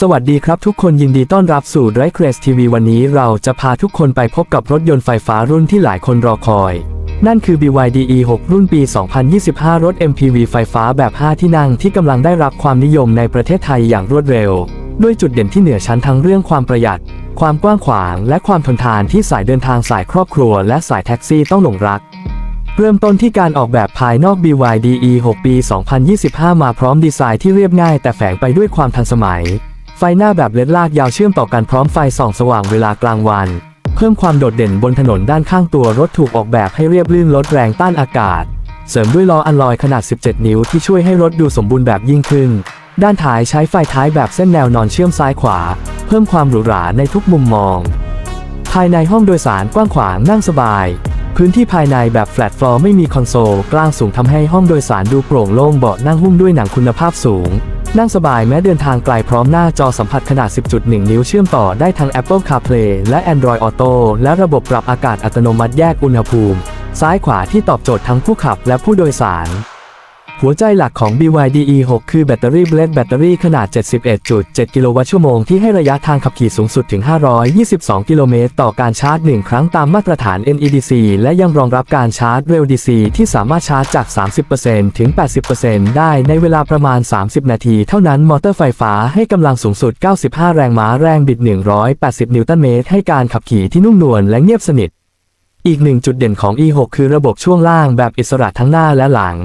สวัสดีครับทุกคนยินดีต้อนรับสู่ไรเครสทีวีวันนี้เราจะพาทุกคนไปพบกับรถยนต์ไฟฟ้ารุ่นที่หลายคนรอคอย นั่นคือ BYD E6 รุ่นปี 2025 รถ MPV ไฟฟ้าแบบ 5 ที่นั่งที่กำลังได้รับความนิยมในประเทศไทยอย่างรวดเร็ว ด้วยจุดเด่นที่เหนือชั้นทั้งเรื่องความประหยัด ความกว้างขวาง และความทนทานที่สายเดินทางสายครอบครัว และสายแท็กซี่ต้องหลงรักเริ่มต้นที่การออกแบบภายนอก BYD E6 ปี 2025 มาพร้อมดีไซน์ที่เรียบง่ายแต่แฝงไปด้วยความทันสมัย ไฟหน้าแบบเลดลากยาวเชื่อมต่อกันพร้อมไฟส่องสว่างเวลากลางวัน เพิ่มความโดดเด่นบนถนนด้านข้างตัวรถถูกออกแบบให้เรียบลื่นลดแรงต้านอากาศ เสริมด้วยล้ออัลลอยขนาด 17 นิ้วที่ช่วยให้รถดูสมบูรณ์แบบยิ่งขึ้น ด้านท้ายใช้ไฟท้ายแบบเส้นแนวนอนเชื่อมซ้ายขวา เพิ่มความหรูหราในทุกมุมมอง ภายในห้องโดยสารกว้างขวางนั่งสบาย พื้นที่ภายในแบบแฟลตฟลอร์ไม่มีคอนโซลกลางสูงทำให้ห้องโดยสารดูโปร่งโล่งเบาะนั่งหุ้มด้วยหนังคุณภาพสูง นั่งสบายแม้เดินทางไกลพร้อมหน้าจอสัมผัสขนาด 10.1 นิ้วเชื่อมต่อได้ทั้ง Apple CarPlay และ Android Auto และระบบปรับอากาศอัตโนมัติแยกอุณหภูมิ ซ้ายขวาที่ตอบโจทย์ทั้งผู้ขับและผู้โดยสาร หัวใจหลักของ BYD E6 คือแบตเตอรี่เบลดแบตเตอรี่ขนาด 71.7 กิโลวัตต์ชั่วโมงที่ให้ระยะทางขับขี่สูงสุดถึง 522 กิโลเมตร ต่อการชาร์จ 1 ครั้งตามมาตรฐาน NEDC และยังรองรับการชาร์จเร็ว DC ที่สามารถชาร์จจาก 30%ถึง 80%ได้ในเวลาประมาณ 30 นาที เท่านั้นมอเตอร์ไฟฟ้าให้กำลังสูงสุด 95 แรงม้าแรงบิด 180 นิวตันเมตรให้การขับขี่ที่นุ่มนวลและเงียบสนิท อีกหนึ่งจุดเด่นของ E6 คือระบบช่วงล่างแบบอิสระทั้งหน้าและหลัง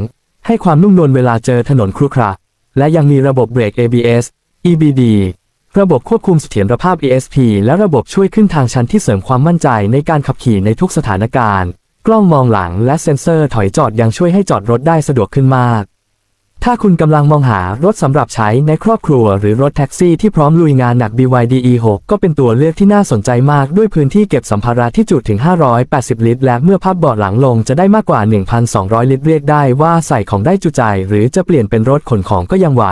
ให้ความนุ่มนวลเวลาเจอถนนครุขระ และยังมีระบบเบรก ABS EBD ระบบควบคุมเสถียรภาพ ESP และระบบช่วยขึ้นทางชันที่เสริมความมั่นใจในการขับขี่ในทุกสถานการณ์ กล้องมองหลังและเซ็นเซอร์ถอยจอดยังช่วยให้จอดรถได้สะดวกขึ้นมาก ถ้าคุณกำลังมองหารถสำหรับใช้ในครอบครัวหรือรถแท็กซี่ที่พร้อมลุยงานหนัก BYD E6 ก็เป็นตัวเลือกที่น่าสนใจมากด้วยพื้นที่เก็บสัมภาระที่จุถึง 580 ลิตร และเมื่อพับเบาะหลังลงจะได้มากกว่า 1,200 ลิตรเรียกได้ว่าใส่ของได้จุใจ หรือจะเปลี่ยนเป็นรถขนของก็ยังไหว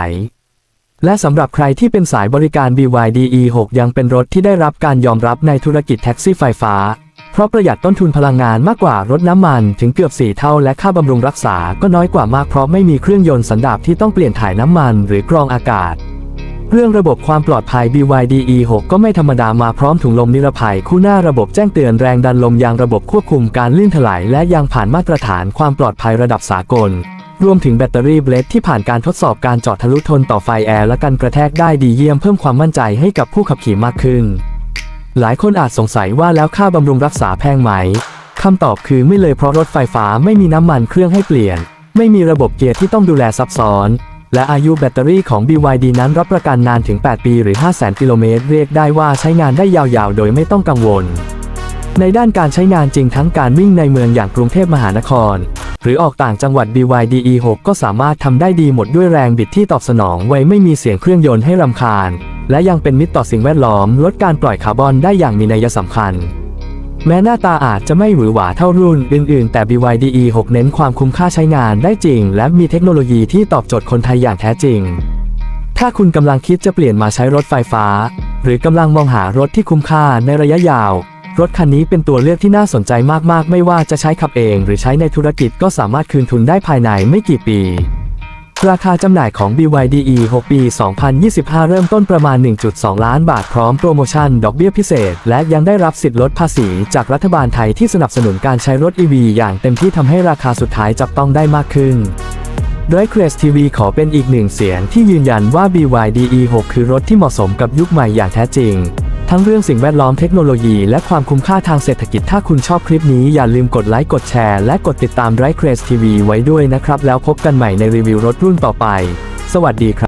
และสำหรับใครที่เป็นสายบริการ BYD E6 ยังเป็นรถที่ได้รับการยอมรับในธุรกิจแท็กซี่ไฟฟ้า ราะประหยัดต้นทุนพลังงานมากกว่ารถน้ำมันถึงเกือบ 4 เท่าและค่าบำรุงรักษาก็น้อยกว่ามากเพราะไม่มีเครื่องยนต์สันดาปที่ต้องเปลี่ยนถ่ายน้ำมันหรือกรองอากาศ เรื่องระบบความปลอดภัย BYD E6 ก็ไม่ธรรมดามาพร้อมถุงลมนิรภัย คู่หน้าระบบแจ้งเตือนแรงดันลมยางระบบควบคุมการลื่นถลายและยังผ่านมาตรฐานความปลอดภัยระดับสากล รวมถึงแบตเตอรี่เบลดที่ผ่านการทดสอบการเจาะทะลุทนต่อไฟแอร์และกันกระแทกได้ดีเยี่ยมเพิ่มความมั่นใจให้กับผู้ขับขี่มากขึ้น หลายคนอาจสงสัยว่าแล้วค่าบำรุงรักษาแพงไหม คำตอบคือไม่เลยเพราะรถไฟฟ้าไม่มีน้ำมันเครื่องให้เปลี่ยน ไม่มีระบบเกียร์ที่ต้องดูแลซับซ้อน และอายุแบตเตอรี่ของ BYD นั้นรับประกันนานถึง 8 ปีหรือ 500,000 กิโลเมตร เรียกได้ว่าใช้งานได้ยาวๆ โดยไม่ต้องกังวล ในด้านการใช้งานจริงทั้งการวิ่งในเมืองอย่างกรุงเทพมหานคร หรือออกต่างจังหวัด BYD E6 ก็สามารถทำได้ดีหมดด้วยแรงบิดที่ตอบสนองไวไม่มีเสียงเครื่องยนต์ให้รำคาญ และยังเป็นมิตรต่อสิ่งแวดล้อม ลดการปล่อยคาร์บอนได้อย่างมีนัยสำคัญ แม้หน้าตาอาจจะไม่หวือหวาเท่ารุ่นอื่น ๆ แต่ BYD E6 เน้นความคุ้มค่าใช้งานได้จริง และมีเทคโนโลยีที่ตอบโจทย์คนไทยอย่างแท้จริง ถ้าคุณกำลังคิดจะเปลี่ยนมาใช้รถไฟฟ้า หรือกำลังมองหารถที่คุ้มค่าในระยะยาวรถคันนี้เป็นตัวเลือกที่น่าสนใจมาก ๆ ไม่ว่าจะใช้ขับเอง หรือใช้ในธุรกิจก็สามารถคืนทุนได้ภายในไม่กี่ปี ราคาจำหน่ายของ BYD E6 ปี 2025 เริ่มต้นประมาณ 1.2 ล้านบาทพร้อมโปรโมชั่น ดอกเบี้ยพิเศษ และยังได้รับสิทธิ์ลดภาษี จากรัฐบาลไทยที่สนับสนุนการใช้รถ EV อย่างเต็มที่ทำให้ราคาสุดท้ายจับต้องได้มากขึ้น โดย c r e s TV ขอเป็นอีกหนึ่งเสียงที่ยืนยันว่า BYD E6 คือรถที่เหมาะสมกับยุคใหม่อย่างแท้จริง ทั้งเรื่องสิ่งแวดล้อมเทคโนโลยีและความคุ้มค่าทางเศรษฐกิจถ้าคุณชอบคลิปนี้อย่าลืมกดไลค์กดแชร์และกดติดตามไรเครสทีวีไว้ด้วยนะครับ แล้วพบกันใหม่ในรีวิวรถรุ่นต่อไป สวัสดีครับ